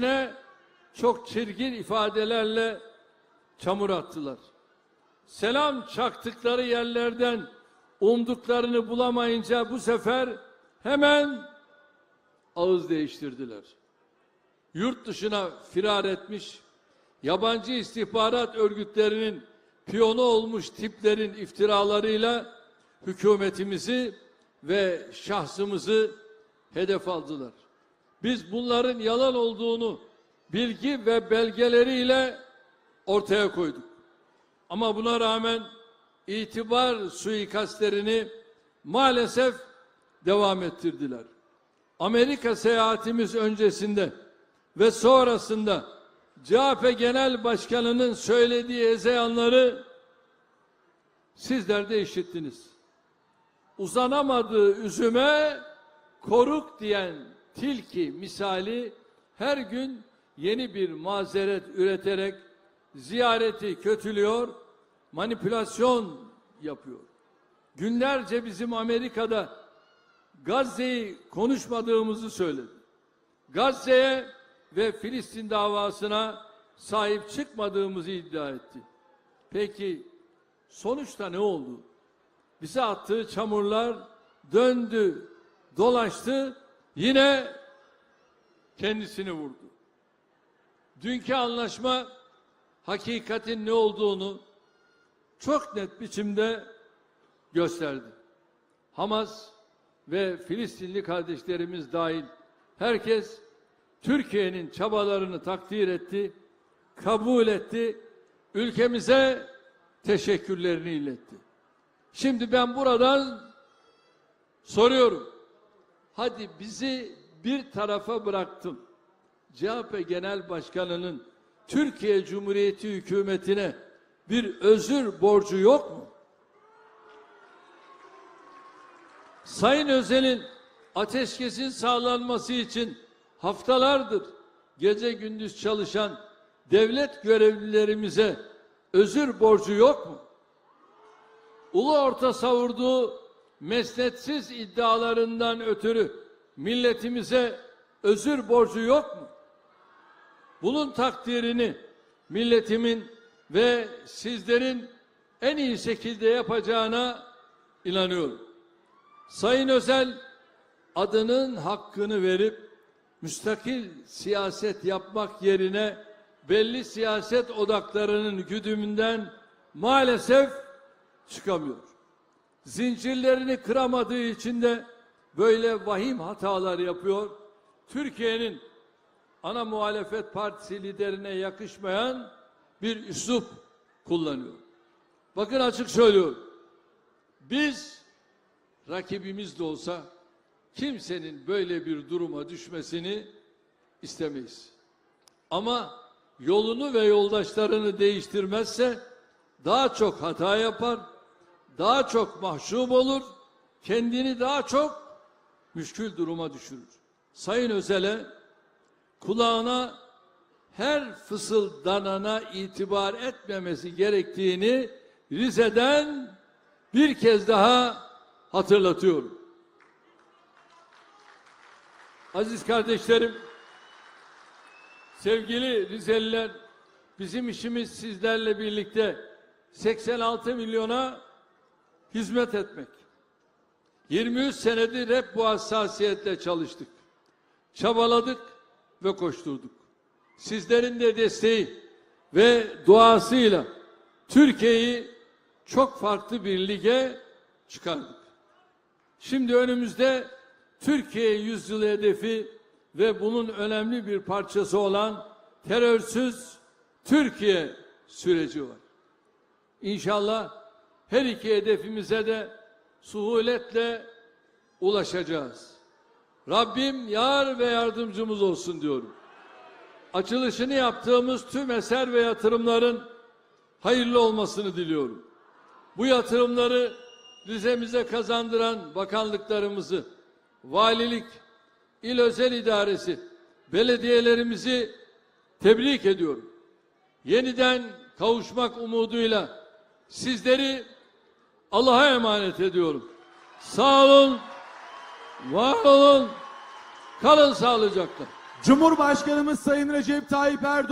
ne çok çirkin ifadelerle çamur attılar. Selam çaktıkları yerlerden umduklarını bulamayınca bu sefer hemen ağız değiştirdiler. Yurt dışına firar etmiş, yabancı istihbarat örgütlerinin piyonu olmuş tiplerin iftiralarıyla hükümetimizi ve şahsımızı hedef aldılar. Biz bunların yalan olduğunu bilgi ve belgeleriyle ortaya koyduk. Ama buna rağmen itibar suikastlerini maalesef devam ettirdiler. Amerika seyahatimiz öncesinde ve sonrasında CHP Genel Başkanı'nın söylediği ezeyanları sizler de işittiniz. Uzanamadığı üzüme koruk diyen tilki misali her gün yeni bir mazeret üreterek ziyareti kötülüyor, manipülasyon yapıyor. Günlerce bizim Amerika'da Gazze'yi konuşmadığımızı söyledi. Gazze'ye ve Filistin davasına sahip çıkmadığımızı iddia etti. Peki sonuçta ne oldu? Bize attığı çamurlar döndü, dolaştı, yine kendisini vurdu. Dünkü anlaşma hakikatin ne olduğunu çok net biçimde gösterdi. Hamas ve Filistinli kardeşlerimiz dahil herkes Türkiye'nin çabalarını takdir etti, kabul etti, ülkemize teşekkürlerini iletti. Şimdi ben buradan soruyorum. Hadi bizi bir tarafa bıraktın. CHP Genel Başkanı'nın Türkiye Cumhuriyeti hükümetine bir özür borcu yok mu? Sayın Özel'in ateşkesin sağlanması için haftalardır gece gündüz çalışan devlet görevlilerimize özür borcu yok mu? Ulu orta savurduğu mesnetsiz iddialarından ötürü milletimize özür borcu yok mu? Bunun takdirini milletimin ve sizlerin en iyi şekilde yapacağına inanıyorum. Sayın Özel adının hakkını verip müstakil siyaset yapmak yerine belli siyaset odaklarının güdümünden maalesef çıkamıyor. Zincirlerini kıramadığı için de böyle vahim hatalar yapıyor. Türkiye'nin ana muhalefet partisi liderine yakışmayan bir üslup kullanıyor. Bakın açık söylüyorum. Biz rakibimiz de olsa kimsenin böyle bir duruma düşmesini istemeyiz. Ama yolunu ve yoldaşlarını değiştirmezse daha çok hata yapar, daha çok mahcup olur, kendini daha çok müşkül duruma düşürür. Sayın Özel'e kulağına her fısıldanana itibar etmemesi gerektiğini Rize'den bir kez daha hatırlatıyorum. Aziz kardeşlerim, sevgili Rizeliler, bizim işimiz sizlerle birlikte 86 milyona hizmet etmek. 23 senedir hep bu hassasiyetle çalıştık. Çabaladık ve koşturduk. Sizlerin de desteği ve duasıyla Türkiye'yi çok farklı bir lige çıkardık. Şimdi önümüzde Türkiye yüzyılı hedefi ve bunun önemli bir parçası olan terörsüz Türkiye süreci var. İnşallah her iki hedefimize de suhuletle ulaşacağız. Rabbim yar ve yardımcımız olsun diyorum. Açılışını yaptığımız tüm eser ve yatırımların hayırlı olmasını diliyorum. Bu yatırımları Rize'mize kazandıran bakanlıklarımızı, valilik, il özel idaresi, belediyelerimizi tebrik ediyorum. Yeniden kavuşmak umuduyla sizleri Allah'a emanet ediyorum. Sağ olun, var olun, kalın sağlıcakla. Cumhurbaşkanımız Sayın Recep Tayyip Erdoğan